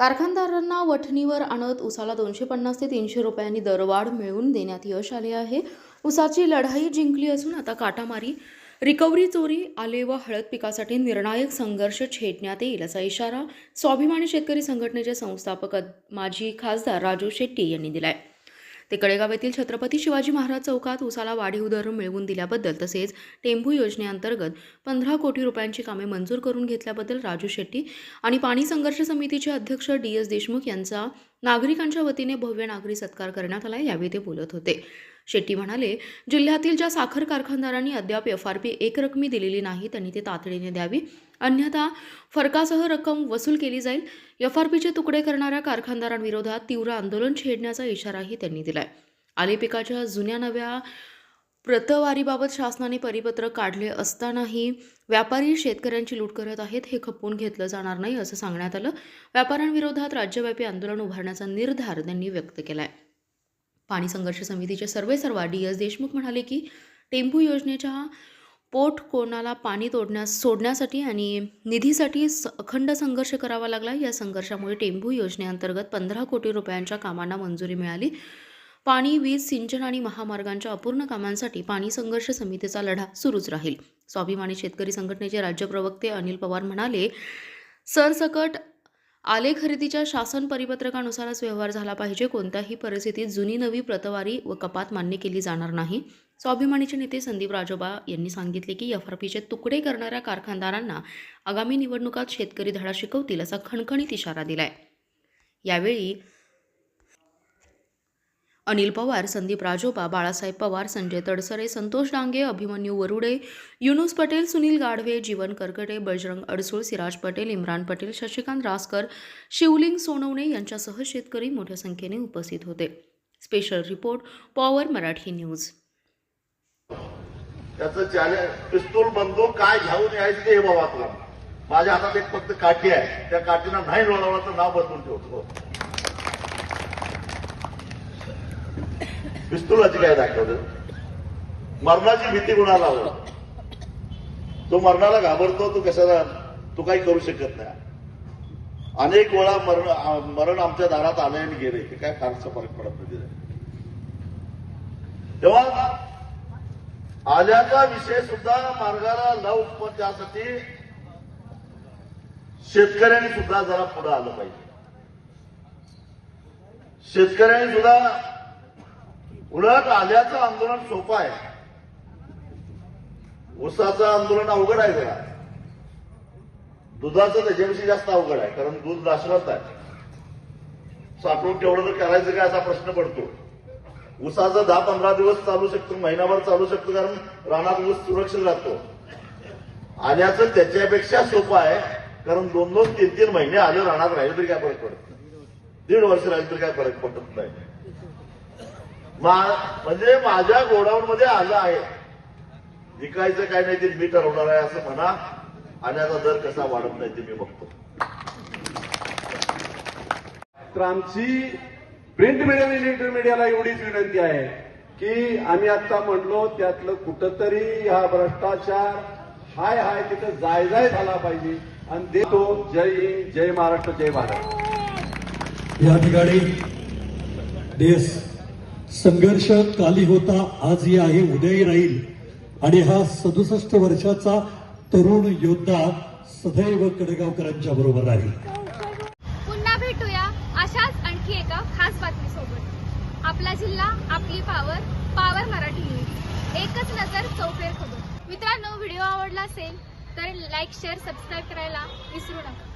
कारखानदारांना वठणीवर आणत उसाला दोनशे पन्नास ते तीनशे रुपयांनी दरवाढ मिळवून देण्यात यश आले आहे. उसाची लढाई जिंकली असून आता काटामारी रिकव्हरी चोरी आले व हळद पिकासाठी निर्णायक संघर्ष छेडण्यात येईल असा इशारा स्वाभिमानी शेतकरी संघटनेचे संस्थापक माजी खासदार राजू शेट्टी यांनी दिला आहे ते कडेगाव येथील छत्रपती शिवाजी महाराज चौकात उसाला वाढीव दर मिळवून दिल्याबद्दल तसेच टेंभू योजनेअंतर्गत पंधरा कोटी रुपयांची कामे मंजूर करून घेतल्याबद्दल राजू शेट्टी आणि पाणी संघर्ष समितीचे अध्यक्ष डी एस देशमुख यांचा नागरिकांच्या वतीने भव्य नागरी सत्कार करण्यात आला यावेळी ते बोलत होते. शेट्टी म्हणाले जिल्ह्यातील ज्या साखर कारखानदारांनी अद्याप एफ आर पी एकरकमी दिलेली नाही त्यांनी ते तातडीने द्यावी. अन्यथा फरकासह रक्कम वसूल केली जाईल. एफ आर पीचे तुकडे करणाऱ्या कारखानदारांविरोधात तीव्र आंदोलन छेडण्याचा इशाराही त्यांनी दिलाय. आले पिकाच्या जुन्या नव्या प्रतवारीबाबत शासनाने परिपत्रक काढले असतानाही व्यापारी शेतकऱ्यांची लूट करत आहेत हे खपवून घेतलं जाणार नाही असं सांगण्यात आलं. व्यापाऱ्यांविरोधात राज्यव्यापी आंदोलन उभारण्याचा निर्धार त्यांनी व्यक्त केला आहे पाणी संघर्ष समितीचे सर्वे सर्वा डी एस देशमुख म्हणाले की टेम्पू योजनेच्या पोट कोणाला पाणी तोडण्यास सोडण्यासाठी आणि निधीसाठी स- अखंड संघर्ष करावा लागला. या संघर्षामुळे टेंभू योजनेअंतर्गत पंधरा कोटी रुपयांच्या कामांना मंजुरी मिळाली. पाणी वीज सिंचन आणि महामार्गांच्या अपूर्ण कामांसाठी पाणी संघर्ष समितीचा लढा सुरूच राहील. स्वाभिमानी शेतकरी संघटनेचे राज्य प्रवक्ते अनिल पवार म्हणाले सरसकट आले खरेदीच्या शासन परिपत्रकानुसारच व्यवहार झाला पाहिजे. कोणत्याही परिस्थितीत जुनी नवी प्रतवारी व कपात मान्य केली जाणार नाही. स्वाभिमानीचे नेते संदीप राजोबा यांनी सांगितले की एफ आर पीचे तुकडे करणाऱ्या कारखानदारांना आगामी निवडणुकात शेतकरी धडा शिकवतील असा खणखणीत इशारा दिलाय. यावेळी अनिल पवार संदीप राजोबा बाळासाहेब पवार संजय तडसरे संतोष डांगे अभिमन्यू वरुडे युनुस पटेल सुनील गाढवे जीवन करकटे बजरंग अडसूळ सिराज पटेल इम्रान पटेल शशिकांत रासकर शिवलिंग सोनवणे यांच्यासह शेतकरी मोठ्या संख्येने उपस्थित होते. Special report power Marathi news. त्याचं पिस्तूल बंदूक काय घेऊन यायचं ते बाबा माझ्या हातात एक फक्त काठी आहे. त्या काठीनं नाही लोळवलं तर नाव बदलून ठेवतो. पिस्तुलाची काय दाखवलं मरणाची भीती कुणाला हो? तो मरणाला घाबरतो तो कशाला? तो काही करू शकत नाही. अनेक वेळा मरण मरण आमच्या दारात आले आणि गेले. ते काय फारसा फरक पडत नाही तेव्हा आल्याचा विषय सुद्धा मार्गाला न उत्पन्न त्यासाठी शेतकऱ्यांनी सुद्धा जरा पुढे आलं पाहिजे. शेतकऱ्यांनी सुद्धा उलट आल्याचं आंदोलन सोपं आहे. ऊसाचं आंदोलन अवघड आहे जरा. दुधाचं त्याच्याविषयी जास्त अवघड आहे कारण दूध नाशवत आहे साठवून ठेवलं तर करायचं काय असा प्रश्न पडतो. ऊसाचं दहा पंधरा दिवस चालू शकतो महिनाभर चालू शकतो कारण रानात ऊस सुरक्षित राहतो. आल्याचं त्याच्यापेक्षा सोपं आहे कारण दोन दोन तीन तीन महिने आले रानात राहिले तरी काय फरक पडत दीड वर्ष राहिले तरी काय फरक पडत नाही. म्हणजे माझ्या गोडाऊन मध्ये आलं आहे. विकायचं काय नाही ते मी ठरवणार आहे असं म्हणा. आल्याचा दर कसा वाढत नाही ते मी बघतो. तर आमची प्रिंट मीडिया आणि इलेक्ट्रॉनिक मीडियाला एवढीच विनंती आहे की आम्ही आता म्हणलो त्यातलं कुठंतरी हा भ्रष्टाचार हाय हाय तिथं जाय जाय झाला पाहिजे. आणि देतो जय हिंद जय महाराष्ट्र जय भारत. या ठिकाणी देश संघर्ष काली होता आजही आहे उद्याही राहील. आणि हा सदुसष्ट वर्षाचा तरुण योद्धा सदैव कडगावकरांच्या बरोबर राहील. पुन्हा भेटूया अशाच आणखी एका खास बातमीसोबत. आपला जिल्हा आपली पावर पावर मराठी न्यूज एकच नजर चौफेर खबर. मित्रांनो व्हिडिओ आवडला असेल तर लाईक शेअर सबस्क्राईब करायला विसरू नका.